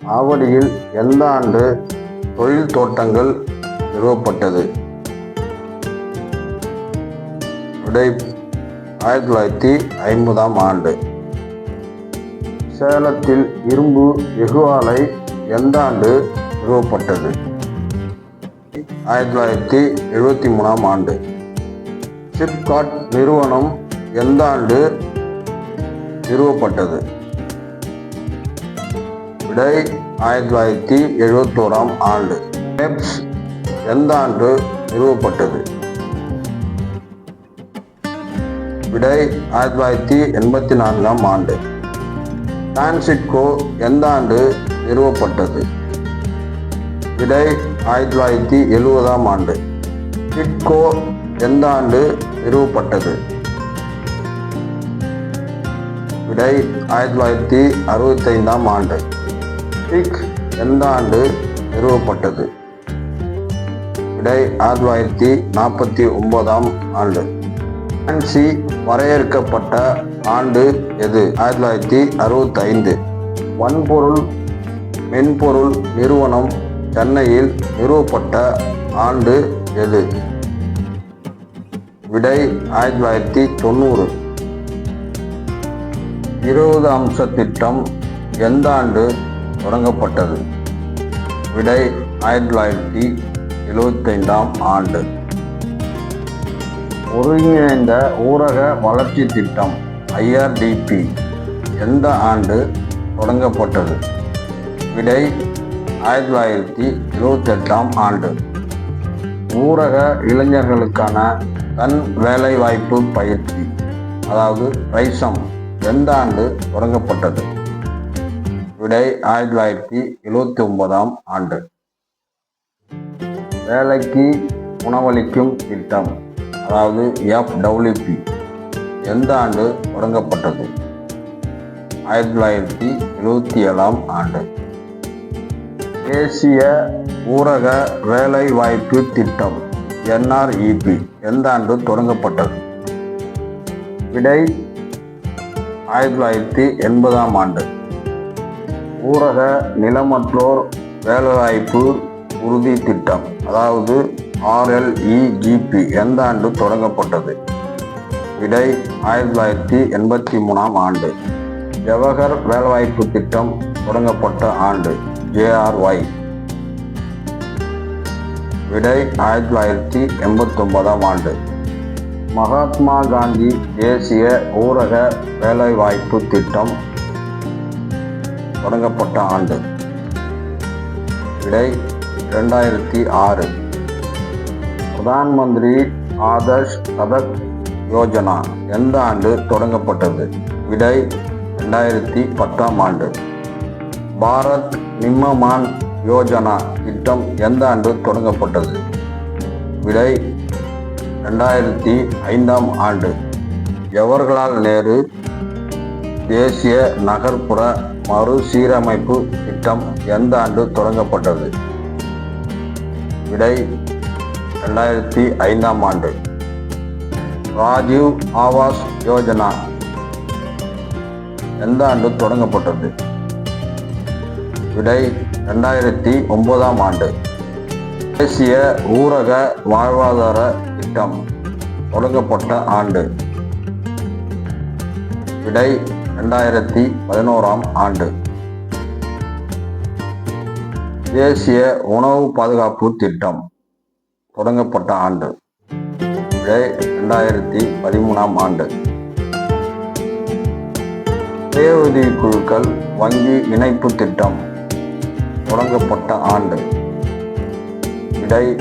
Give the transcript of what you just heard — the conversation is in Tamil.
ஆவடியில் எந்த ஆண்டு தொழில் தோட்டங்கள் நிறுவப்பட்டது. விடை ஆயிரத்தி தொள்ளாயிரத்தி ஐம்பதாம் ஆண்டு. சேலத்தில் இரும்பு எஃகு ஆலை எந்த ஆண்டு நிறுவப்பட்டது. ஆயிரத்தி தொள்ளாயிரத்தி எழுபத்தி மூணாம் ஆண்டு. சிப்காட் நிறுவனம் எந்த ஆண்டு நிறுவப்பட்டது. விடை ஆயிரத்தி தொள்ளாயிரத்தி எழுபத்தோராம் ஆண்டு. பெப்ஸ் எந்த ஆண்டு நிறுவப்பட்டது? விடை ஆயிரத்தி தொள்ளாயிரத்தி எண்பத்தி நான்காம் ஆண்டு. டான்சிட்கோ எந்த ஆண்டு நிறுவப்பட்டது? விடை ஆயிரத்தி தொள்ளாயிரத்தி எழுபதாம் ஆண்டு. கிட்கோ எந்த ஆண்டு நிறுவப்பட்டது? விடை ஆயிரத்தி தொள்ளாயிரத்தி அறுபத்தைந்தாம் ஆண்டு. ஃபிக் எந்த ஆண்டு நிறுவப்பட்டது. விடை ஆயிரத்தி தொள்ளாயிரத்தி நாற்பத்தி ஒன்பதாம் ஆண்டு. நான்சி வரையறுக்கப்பட்ட ஆண்டு எது? ஆயிரத்தி தொள்ளாயிரத்தி அறுபத்தைந்து. வன்பொருள் மென்பொருள் நிறுவனம் சென்னையில் நிறுவப்பட்ட ஆண்டு எது? விடை ஆயிரத்தி தொள்ளாயிரத்தி தொண்ணூறு. இருபது அம்ச திட்டம் எந்த ஆண்டு? தொடங்கப்பட்டது. விடை ஆயிரத்தி தொள்ளாயிரத்தி எழுபத்தைந்தாம் ஆண்டு. ஒருங்கிணைந்த ஊரக வளர்ச்சி திட்டம் ஐஆர்டிபி எந்த ஆண்டு தொடங்கப்பட்டது? விடை ஆயிரத்தி தொள்ளாயிரத்தி எழுபத்தெட்டாம் ஆண்டு. ஊரக இளைஞர்களுக்கான தன் வேலைவாய்ப்பு பயிற்சி அதாவது ரைசம் எந்த ஆண்டு தொடங்கப்பட்டது? விடை ஆயிரத்தி தொள்ளாயிரத்தி எழுபத்தி ஒன்பதாம் ஆண்டு. வேலைக்கு உணவளிக்கும் திட்டம் அதாவது எஃப்டபிள்யூபி எந்த ஆண்டு தொடங்கப்பட்டது? ஆயிரத்தி தொள்ளாயிரத்தி எழுபத்தி ஏழாம் ஆண்டு. தேசிய ஊரக வேலைவாய்ப்பு திட்டம் என்ஆர்இபி எந்த ஆண்டு தொடங்கப்பட்டது? விடை ஆயிரத்தி தொள்ளாயிரத்தி எண்பதாம் ஆண்டு. ஊரக நிலமற்றோர் வேலைவாய்ப்பு உறுதி திட்டம் அதாவது ஆர்எல்இஜிபி எந்த ஆண்டு தொடங்கப்பட்டது? விடை ஆயிரத்தி தொள்ளாயிரத்தி எண்பத்தி மூணாம் ஆண்டு. ஜவஹர் வேலைவாய்ப்பு திட்டம் தொடங்கப்பட்ட ஆண்டு ஜேஆர்ஒய் விடை ஆயிரத்தி தொள்ளாயிரத்தி எண்பத்தொன்பதாம் ஆண்டு. மகாத்மா காந்தி தேசிய ஊரக வேலைவாய்ப்பு திட்டம் தொடங்கப்பட்ட ஆண்டு. விடை ரெண்டாயிரத்தி ஆறு. பிரதான் மந்திரி ஆதர்ஷ் சதக் யோஜனா எந்த ஆண்டு தொடங்கப்பட்டது? விடை ரெண்டாயிரத்தி பத்தாம் ஆண்டு. பாரத் நிம்மமான் யோஜனா திட்டம் எந்த ஆண்டு தொடங்கப்பட்டது? விடை ரெண்டாயிரத்தி ஐந்தாம் ஆண்டு. ஜவஹர்லால் நேரு தேசிய நகர்ப்புற மறுசீரமைப்பு திட்டம் எந்த ஆண்டு தொடங்கப்பட்டது? விடை ரெண்டாயிரத்தி ஐந்தாம் ஆண்டு. ராஜீவ் ஆவாஸ் யோஜனா. எந்த ஆண்டு தொடங்கப்பட்டது? விடை ரெண்டாயிரத்தி ஒன்பதாம் ஆண்டு. தேசிய ஊரக வாழ்வாதார திட்டம் தொடங்கப்பட்ட ஆண்டு. விடை ரெண்டாயிரத்தி பதினோராம் ஆண்டு. தேசிய உணவு பாதுகாப்பு திட்டம் தொடங்கப்பட்ட ஆண்டு. விடை ரெண்டாயிரத்தி பதிமூணாம் ஆண்டு. சுய குழுக்கள் வங்கி இணைப்பு திட்டம் தொடங்கப்பட்ட ஆண்டு. விடை